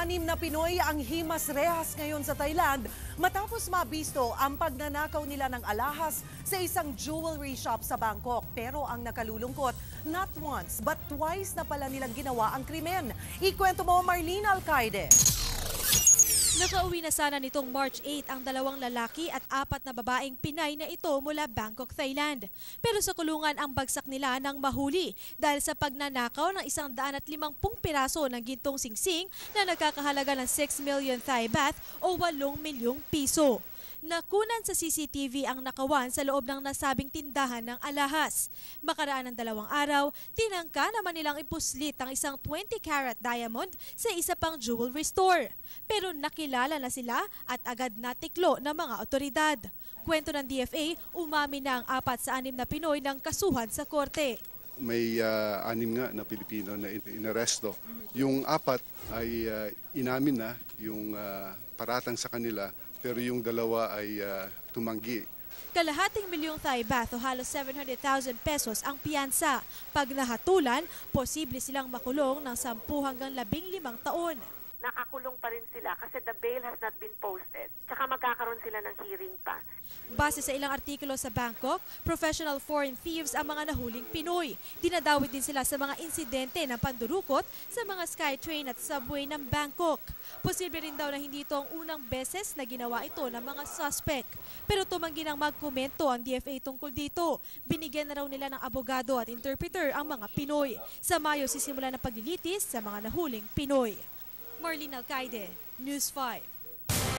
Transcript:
Anim na Pinoy ang himas rehas ngayon sa Thailand matapos mabisto ang pagnanakaw nila ng alahas sa isang jewelry shop sa Bangkok. Pero ang nakalulungkot, not once but twice na pala nilang ginawa ang krimen. Ikwento mo Marlene Alcaide. Nakauwi na sana nitong March 8 ang dalawang lalaki at apat na babaeng Pinay na ito mula Bangkok, Thailand. Pero sa kulungan ang bagsak nila ng mahuli dahil sa pagnanakaw ng isang daan at limampung piraso ng gintong singsing na nagkakahalaga ng 6 million Thai baht o 8 milyong piso. Nakunan sa CCTV ang nakawan sa loob ng nasabing tindahan ng alahas. Makaraan ng dalawang araw, tinangka naman nilang ipuslit ang isang 20-carat diamond sa isa pang jewelry store. Pero nakilala na sila at agad natiklo ng mga otoridad. Kwento ng DFA, umami na ang apat sa anim na Pinoy ng kasuhan sa korte. May ah, anim nga na Pilipino na in- inaresto. Yung apat ay ah, inamin na yung ah, paratang sa kanila pero yung dalawa ay ah, tumanggi. Kalahating milyong Thai baht o halos 700,000 pesos ang piyansa. Pag nahatulan, posible silang makulong ng 10 hanggang 15 taon. nakakulong pa rin sila kasi the bail has not been posted. Tsaka magkakaroon sila ng hearing pa. Base sa ilang artikulo sa Bangkok, professional foreign thieves ang mga nahuling Pinoy. Dinadawit din sila sa mga insidente ng pandurukot sa mga skytrain at subway ng Bangkok. Posible rin daw na hindi ito ang unang beses na ginawa ito ng mga suspect. Pero tumanggi ng magkomento ang DFA tungkol dito. Binigyan na raw nila ng abogado at interpreter ang mga Pinoy. Sa Mayo sisimula ng paglilitis sa mga nahuling Pinoy. Marlene Alcaide, News 5.